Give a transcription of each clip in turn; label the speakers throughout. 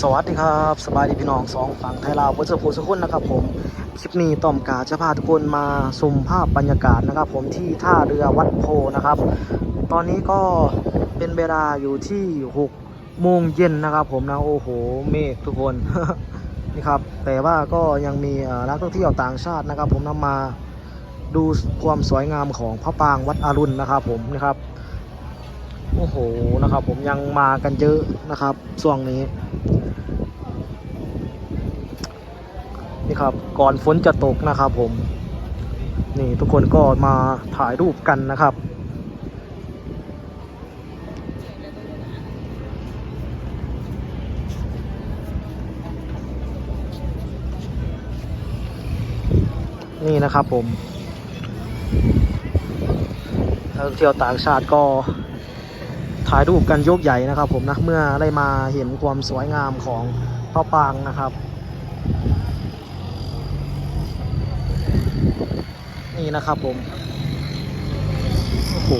Speaker 1: สวัสดีครับสบายดีพี่น้องสองฝั่งไทยลาวพุทธภูสุขุนนะครับผมคลิปนี้ต้อมกาจะพาทุกคนมาชมภาพบรรยากาศนะครับ ผมที่ท่าเรือวัดโพนะครับ ตอนนี้ก็เป็นเวลาอยู่ที่6โมงเย็นนะครับ ผมนะโอ้โหเมฆทุกคนนี่ครับแต่ว่าก็ยังมีนักท่องเที่ยวต่างชาตินะครับ ผมนำมาดูความสวยงามของพระปรางวัดอรุณนะครับ ผมนะครับ โอ้โหนะครับ ผมยังมากันเยอะนะครับช่วงนี้ นี่ครับก่อนฝนจะตกนะครับ ผม นี่ทุกคนก็มาถ่ายรูปกันนะครับนี่นะครับผมนักท่องเที่ยวต่างชาติก็ ถ่ายรูปกันยกใหญ่นะครับ ผมนะเมื่อได้มาเห็นความสวยงามของพระปางนะครับ นี่นะครับผมโอ้โห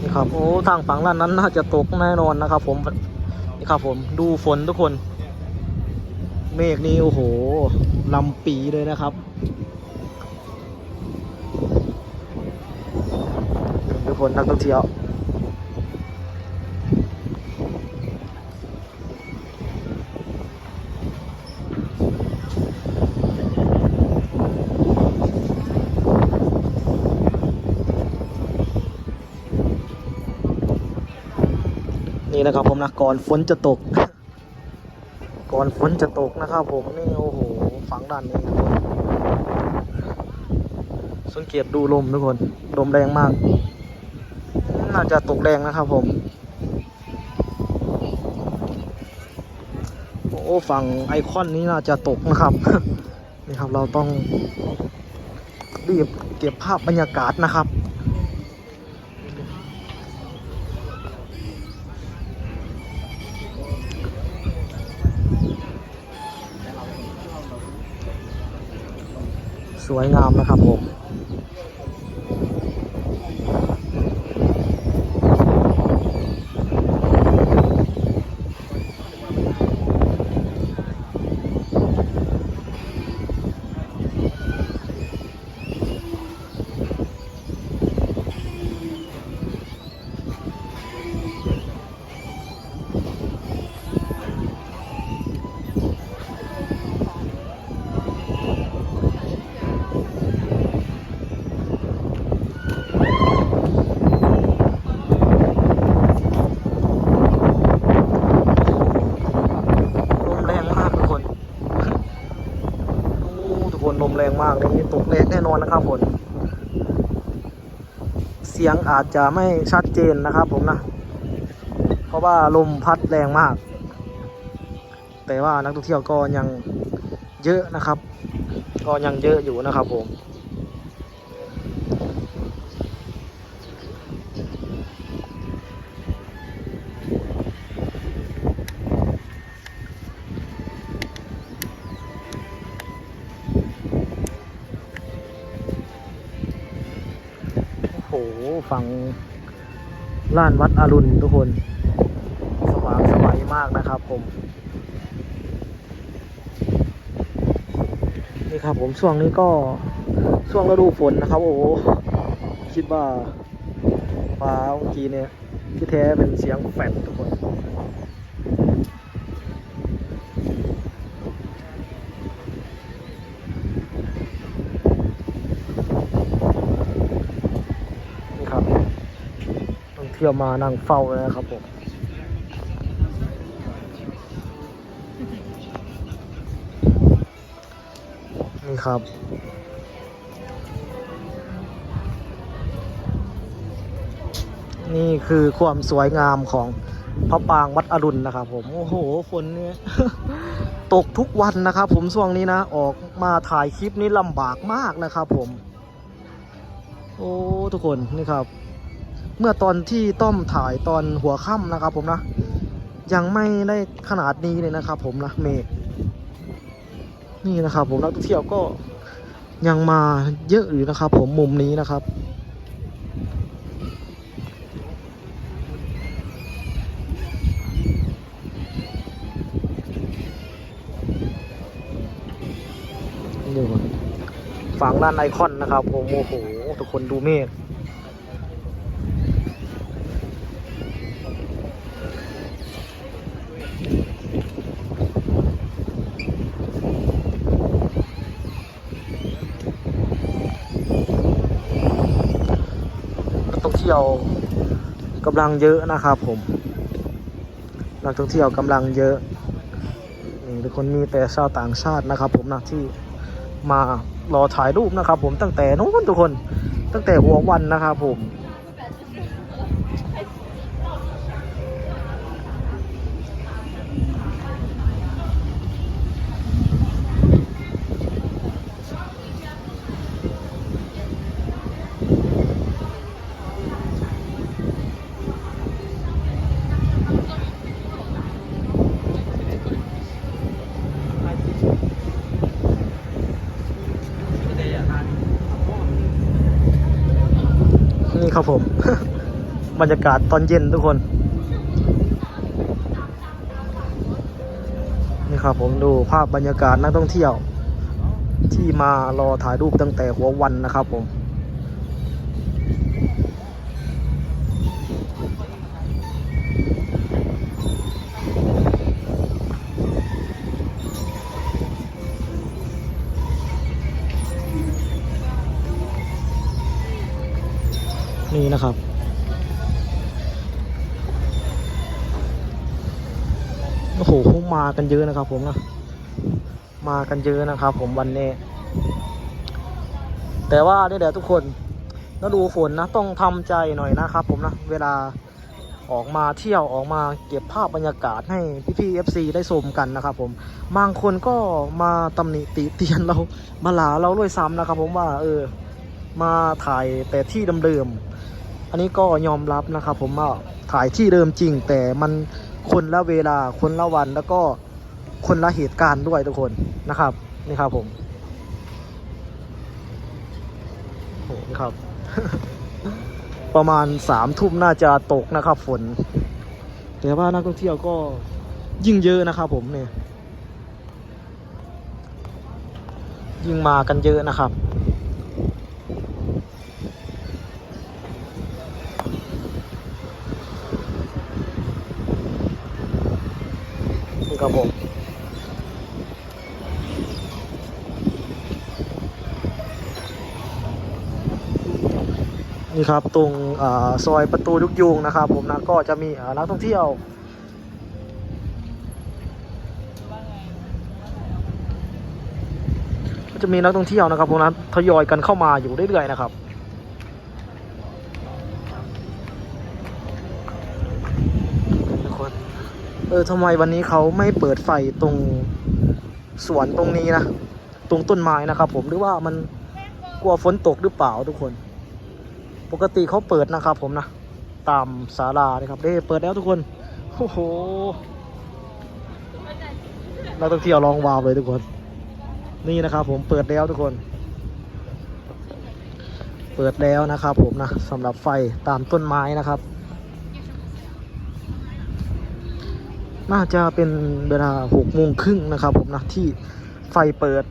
Speaker 1: นี่ครับ โอ้ทางฝั่งด้านนั้นน่าจะตกแน่นอนนะครับ ผมนี่ครับผมดูฝนทุกคน เมฆนี้โอ้โหลำปีเลยนะครับทุกคนนักท่องเที่ยว นี่นะครับผมนะก่อนฝนจะตก ก่อนฝนจะตกนะครับผมนี่โอ้โหฝั่งด้านนี้ทุกคนสังเกตดูลมทุกคนลมแรงมาก น่าจะตกแรงนะครับผม โอ้ฝั่งไอคอนนี้น่าจะตกนะครับนี่ครับเราต้องรีบเก็บภาพบรรยากาศนะครับ สวยงามนะครับผม นี่ตกแน่นอนนะครับผมเสียงอาจจะไม่ชัดเจนนะครับผมนะ เพราะว่าลมพัดแรงมาก แต่ว่านักท่องเที่ยวก็ยังเยอะนะครับ ก็ยังเยอะอยู่นะครับผม ฝั่งล้านวัดอรุณทุกคน สว่างสวัยมากนะครับผม นี่ครับผมช่วงนี้ก็ช่วงฤดูฝนนะครับ โอ้โหคิดว่าฟ้าเมื่อกี้เนี่ยที่แท้เป็นเสียงแฟดทุกคนครับ เที่ยวมานั่งเฝ้าเลยนะครับผมนี่ครับนี่คือความสวยงามของพระปางวัดอรุณนะครับ ผมโอ้โหฝนเนี่ยตกทุกวันนะครับ ผมช่วงนี้นะ ออกมาถ่ายคลิปนี้ลำบากมากนะครับ ผม โอ้ทุกคนนี่ครับ เมื่อตอนที่ต้อมถ่ายตอนหัวค่ำนะครับ ผมนะ ยังไม่ได้ขนาดนี้เลยนะครับ ผมนะเมฆนี่นะครับ ผมนักท่องเที่ยวก็ยังมาเยอะอยู่นะครับ ผมมุมนี้นะครับนี่ก่อนฝั่งด้านไอคอนนะครับผมโอ้โหทุกคนดูเมฆนัก ท่องเที่ยวกำลังเยอะนะครับผมนักท่องเที่ยวกำลังเยอะนี่ทุกคนมีแต่ชาวต่างชาตินะครับ ผมนะที่มารอถ่ายรูปนะครับ ผมตั้งแต่นู้นทุกคนตั้งแต่หัววันนะครับผม นี่ ครับผม บรรยากาศตอนเย็นทุกคน นี่ครับผมดูภาพบรรยากาศนักท่องเที่ยว ที่มารอถ่ายรูปตั้งแต่หัววันนะครับผม นะครับ โอ้โหมากันเยอะนะครับ ผมนะ มากันเยอะนะครับ ผมวันนี้ แต่ว่าเดี๋ยวทุกคนถ้าดูฝนนะต้องทำใจหน่อยนะครับ ผมนะ เวลาออกมาเที่ยวออกมาเก็บภาพบรรยากาศให้พี่ๆ FC ได้ชมกันนะครับผม บางคนก็มาตำหนิติเตียนเรามาหลาเราด้วยซ้ำนะครับ ผมว่าเออ มาถ่ายแต่ที่เดิมๆ อันนี้ก็ยอมรับนะครับผมว่าถ่ายที่เดิมจริง แต่มันคนละเวลาคนละวันแล้วก็คนละเหตุการณ์ด้วยทุกคนนะครับนี่ครับผมโอ้โหครับ ประมาณสามทุ่มน่าจะตกนะครับฝนแต่ว่านักท่องเที่ยวก็ยิ่งเยอะนะครับผมเนี่ยยิ่งมากันเยอะนะครับ นี่ ครับผมนี่ครับตรงอซอยประตูยุกยงนะครับ ผมนะก็จะมีนักท่องเที่ยวจะมีนักท่องเที่ยวนะครับผมนะทยอยกันเข้ามาอยู่เรื่อยๆนะครับ เออทำไมวันนี้เขาไม่เปิดไฟตรงสวนตรงนี้นะ ตรงต้นไม้นะครับผมหรือว่ามันกลัวฝนตกหรือเปล่าทุกคน ปกติเขาเปิดนะครับผมนะ ตามศาลานะครับเด้เปิดแล้วทุกคนโอ้โหนักท่องเที่ยวร้องวาวเลยทุกคน นี่นะครับผมเปิดแล้วทุกคน เปิดแล้วนะครับผมนะสำหรับไฟตามต้นไม้นะครับ น่าจะเป็นเวลาหกโมงครึ่งนะครับผมนะที่ไฟเปิด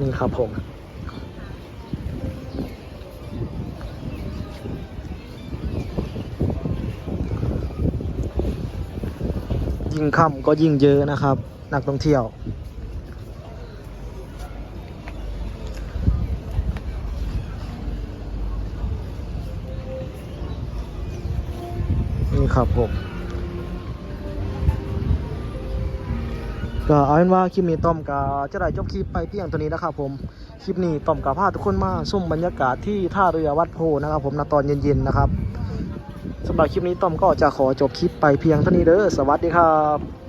Speaker 1: นี่ครับผม ยิ่งค่ำก็ยิ่งเยอะนะครับ นักท่องเที่ยว นี่ครับผมก็เอาเป็นว่าคลิปนี้ต้อมกาจะได้จบคลิปไปเพียงเท่านี้นะครับผมคลิปนี้ต้อมกาพาทุกคนมาชมบรรยากาศที่ท่าเรือวัดโพนะครับผมนตอนเย็นๆนะครับ สำหรับคลิปนี้ต้อมก็จะขอจบคลิปไปเพียงเท่านี้เด้อสวัสดีครับ